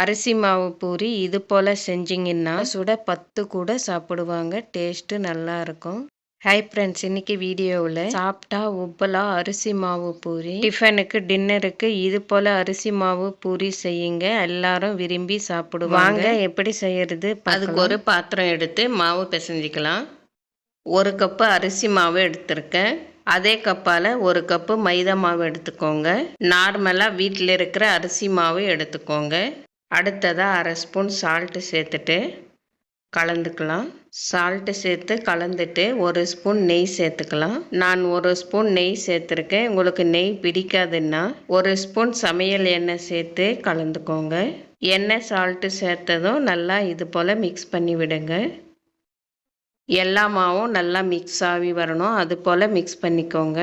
அரிசி மாவு பூரி இது போல் செஞ்சிங்கன்னா சுட பத்து கூட சாப்பிடுவாங்க. டேஸ்ட்டு நல்லா இருக்கும். ஹாய் ஃப்ரெண்ட்ஸ் இன்னைக்கு வீடியோவில் சாப்பிட்டா உப்பலா அரிசி மாவு பூரி டிஃபனுக்கு டின்னருக்கு இது போல் அரிசி மாவு பூரி செய்யுங்க. எல்லாரும் விரும்பி சாப்பிடுவாங்க. எப்படி செய்யறது அதுக்கு ஒரு பாத்திரம் எடுத்து மாவு பிசைஞ்சிக்கலாம். ஒரு கப்பு அரிசி மாவு எடுத்திருக்கேன். அதே கப்பால் ஒரு கப்பு மைதா மாவு எடுத்துக்கோங்க. நார்மலாக வீட்டில் இருக்கிற அரிசி மாவு எடுத்துக்கோங்க. அடுத்ததாக அரை ஸ்பூன் சால்ட்டு சேர்த்துட்டு கலந்துக்கலாம். சால்ட்டு சேர்த்து கலந்துட்டு ஒரு ஸ்பூன் நெய் சேர்த்துக்கலாம். நான் ஒரு ஸ்பூன் நெய் சேர்த்துருக்கேன். உங்களுக்கு நெய் பிடிக்காதுன்னா ஒரு ஸ்பூன் சமையல் எண்ணெய் சேர்த்து கலந்துக்கோங்க. எண்ணெய் சால்ட்டு சேர்த்ததும் நல்லா இது போல் மிக்ஸ் பண்ணி விடுங்க. எல்லா மாவும் நல்லா மிக்ஸ் ஆகி வரணும். அது போல் மிக்ஸ் பண்ணிக்கோங்க.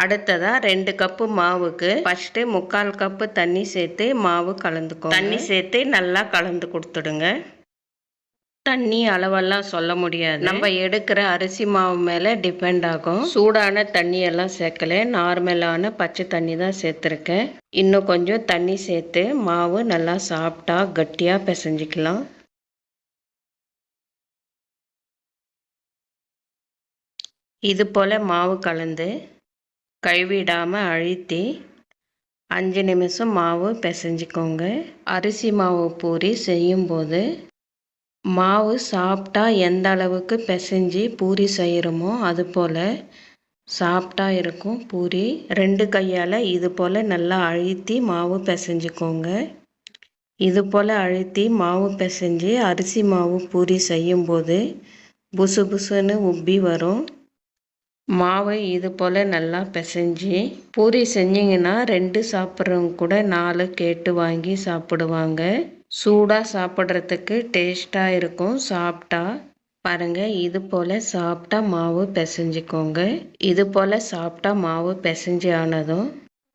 அடுத்ததாக ரெண்டு கப்பு மாவுக்கு ஃபஸ்ட்டு முக்கால் கப்பு தண்ணி சேர்த்து மாவு கலந்துக்கோ தண்ணி சேர்த்து நல்லா கலந்து கொடுத்துடுங்க. தண்ணி அளவெல்லாம் சொல்ல முடியாது. நம்ம எடுக்கிற அரிசி மாவு மேலே டிபெண்ட் ஆகும். சூடான தண்ணியெல்லாம் சேர்க்கல. நார்மலான பச்சை தண்ணி தான் சேர்த்துருக்கேன். இன்னும் கொஞ்சம் தண்ணி சேர்த்து மாவு நல்லா சாப்பிட்டா கட்டியாக பிசைஞ்சிக்கலாம். இது போல் மாவு கலந்து கைவிடாமல் அழுத்தி அஞ்சு நிமிஷம் மாவு பிசைஞ்சிக்கோங்க. அரிசி மாவு பூரி செய்யும்போது மாவு சாப்பிட்டா எந்த அளவுக்கு பிசைஞ்சி பூரி செய்கிறோமோ அது போல் சாப்பிட்டா இருக்கும் பூரி. ரெண்டு கையால் இது போல் நல்லா அழுத்தி மாவு பிசைஞ்சிக்கோங்க. இது போல் அழுத்தி மாவு பிசைஞ்சு அரிசி மாவு பூரி செய்யும்போது புசு புசுன்னு உப்பி வரும். மாவை இது போல் நல்லா பிசைஞ்சி பூரி செஞ்சிங்கன்னா ரெண்டு சாப்பிட்றவங்க கூட நாலு கேட்டு வாங்கி சாப்பிடுவாங்க. சூடாக சாப்பிட்றதுக்கு டேஸ்ட்டாக இருக்கும். சாப்பிட்டா பாருங்கள் இது போல் சாப்பிட்டா மாவு பிசைஞ்சிக்கோங்க. இது போல் சாப்பிட்டா மாவு பிசைஞ்சி ஆனதும்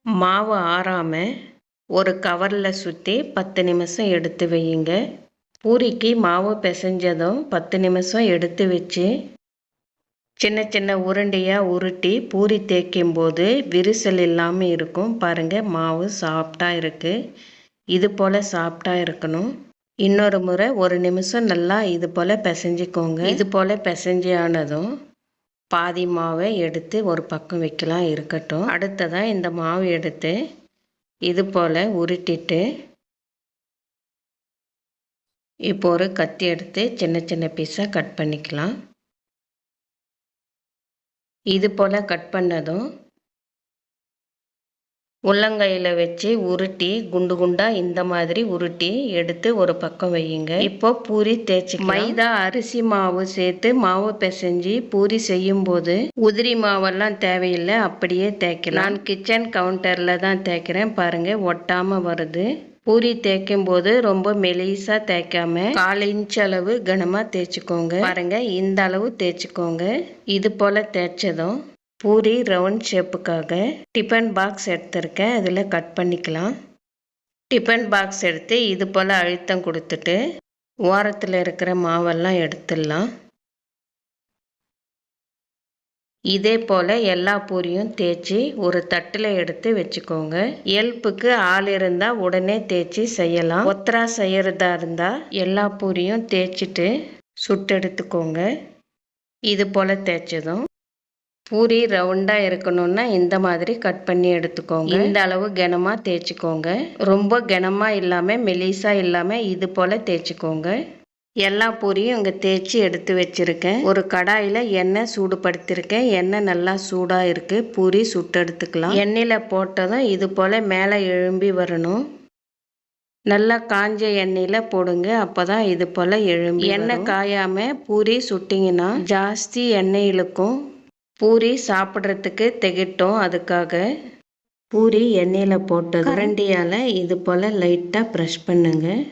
மாவு ஆறாமல் ஒரு கவரில் சுற்றி பத்து நிமிஷம் எடுத்து வையுங்க. பூரிக்கு மாவு பிசைஞ்சதும் பத்து நிமிஷம் எடுத்து வச்சு சின்ன சின்ன உருண்டையாக உருட்டி பூரி தேய்க்கும் போது விரிசல் இல்லாமல் இருக்கும். பாருங்கள் மாவு சாஃப்டாக இருக்குது இது போல் சாஃப்டாக இருக்கணும். இன்னொரு முறை ஒரு நிமிஷம் நல்லா இது போல் பிசைஞ்சிக்கோங்க. இது போல் பிசைஞ்சி ஆனதும் பாதி மாவை எடுத்து ஒரு பக்கம் வைக்கலாம் இருக்கட்டும். அடுத்ததாக இந்த மாவு எடுத்து இது போல் உருட்டிட்டு இப்போ ஒரு கத்தி எடுத்து சின்ன சின்ன பீஸாக கட் பண்ணிக்கலாம். இது போல் கட் பண்ணதும் உள்ளங்கையில் வச்சு உருட்டி குண்டு குண்டாக இந்த மாதிரி உருட்டி எடுத்து ஒரு பக்கம் வையுங்க. இப்போ பூரி தேய்ச்சி மைதா அரிசி மாவு சேர்த்து மாவு பிசைஞ்சு பூரி செய்யும் போது உதிரி மாவெல்லாம் தேவையில்லை அப்படியே தேய்க்கலாம். நான் கிச்சன் கவுண்டரில் தான் தேய்க்கிறேன். பாருங்கள் ஒட்டாமல் வருது. பூரி தேய்க்கும் போது ரொம்ப மெலிசாக தேய்க்காம கால் இன்ச் அளவு கனமாக தேய்ச்சிக்கோங்க. பாருங்க இந்த அளவு தேய்ச்சிக்கோங்க. இது போல் தேய்ச்சதும் பூரி ரவுண்ட் ஷேப்புக்காக டிஃபன் பாக்ஸ் எடுத்திருக்கேன். அதில் கட் பண்ணிக்கலாம். டிஃபன் பாக்ஸ் எடுத்து இது போல் அழுத்தம் கொடுத்துட்டு ஓரத்தில் இருக்கிற மாவெல்லாம் எடுத்துடலாம். இதே போல் எல்லா பூரியும் தேய்ச்சி ஒரு தட்டில் எடுத்து வச்சுக்கோங்க. எல்ப்புக்கு ஆள் இருந்தால் உடனே தேய்ச்சி செய்யலாம். ஒத்தரா செய்கிறதா இருந்தால் எல்லா பூரியும் தேய்ச்சிட்டு சுட்டு எடுத்துக்கோங்க. இது போல் தேய்ச்சதும் பூரி ரவுண்டாக இருக்கணும்னா இந்த மாதிரி கட் பண்ணி எடுத்துக்கோங்க. இந்த அளவு கனமாக தேய்ச்சிக்கோங்க. ரொம்ப கனமாக இல்லாமல் மெலிசாக இல்லாமல் இது போல் தேய்ச்சிக்கோங்க. எல்லா பூரியும் இங்கே தேய்ச்சி எடுத்து வச்சுருக்கேன். ஒரு கடாயில் எண்ணெய் சூடுபடுத்திருக்கேன். எண்ணெய் நல்லா சூடாக இருக்குது பூரி சுட்டு எடுத்துக்கலாம். எண்ணெயில் போட்டதும் இது போல் மேலே எழும்பி வரணும். நல்லா காஞ்ச எண்ணெயில் போடுங்க. அப்போ தான் இது போல் எழும்பி எண்ணெய் காயாமல் பூரி சுட்டிங்கன்னா ஜாஸ்தி எண்ணெய் இழுக்கும். பூரி சாப்பிட்றதுக்கு திகட்டும் அதுக்காக. பூரி எண்ணெயில் போட்டு கரண்டியால் இது போல் லைட்டாக ப்ரெஷ் பண்ணுங்கள்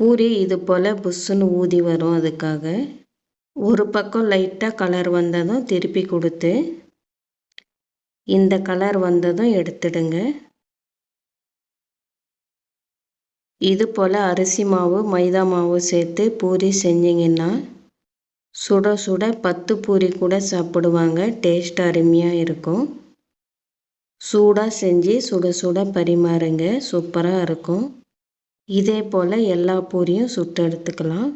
பூரி இது போல் புஷ்ஷுன்னு ஊதி வரும் அதுக்காக. ஒரு பக்கம் லைட்டாக கலர் வந்ததும் திருப்பி கொடுத்து இந்த கலர் வந்ததும் எடுத்துடுங்க. இது போல் அரிசி மாவு மைதா மாவு சேர்த்து பூரி செஞ்சிங்கன்னா சுட சுட பத்து பூரி கூட சாப்பிடுவாங்க டேஸ்ட் அருமையாக இருக்கும். சூடாக செஞ்சு சுட சுட பரிமாறுங்க சூப்பராக இருக்கும். இதே போல் எல்லா பூரியும் சுட்டு எடுத்துக்கலாம்.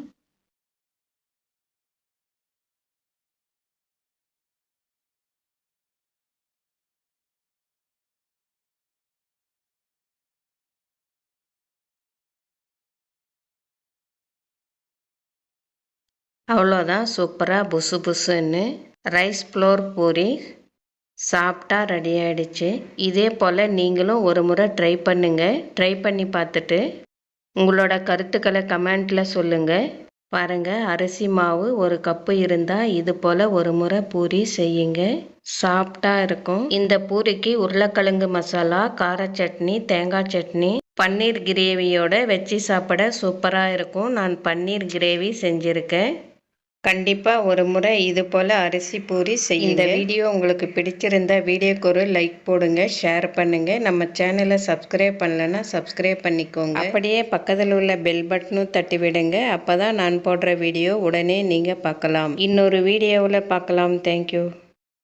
அவ்வளோதான் சூப்பராக புசு புசுன்னு ரைஸ் ஃப்ளோர் பூரி சாப்பிட்டா ரெடி ஆகிடுச்சு இதே போல் நீங்களும் ஒரு முறை ட்ரை பண்ணுங்கள் ட்ரை பண்ணி பார்த்துட்டு உங்களோட கருத்துக்களை கமெண்ட்டில் சொல்லுங்கள் பாருங்கள் அரிசி மாவு ஒரு கப்பு இருந்தால் இது போல் ஒரு முறை பூரி செய்யுங்க. சாஃப்டா இருக்கும். இந்த பூரிக்கு உருளைக்கிழங்கு மசாலா கார சட்னி தேங்காய் சட்னி பன்னீர் கிரேவியோட வச்சு சாப்பிட சூப்பராக இருக்கும். நான் பன்னீர் கிரேவி செஞ்சுருக்கேன். கண்டிப்பாக ஒரு முறை இது போல் அரிசி பூரி செய்ய இந்த வீடியோ உங்களுக்கு பிடிச்சிருந்தா வீடியோக்கு ஒரு லைக் போடுங்க ஷேர் பண்ணுங்கள் நம்ம சேனலை சப்ஸ்கிரைப் பண்ணலைன்னா சப்ஸ்கிரைப் பண்ணிக்கோங்க. அப்படியே பக்கத்தில் உள்ள பெல் பட்டனும் தட்டி விடுங்க. அப்போ தான் நான் போடுற வீடியோ உடனே நீங்கள் பார்க்கலாம். இன்னொரு வீடியோவில் பார்க்கலாம். தேங்க்யூ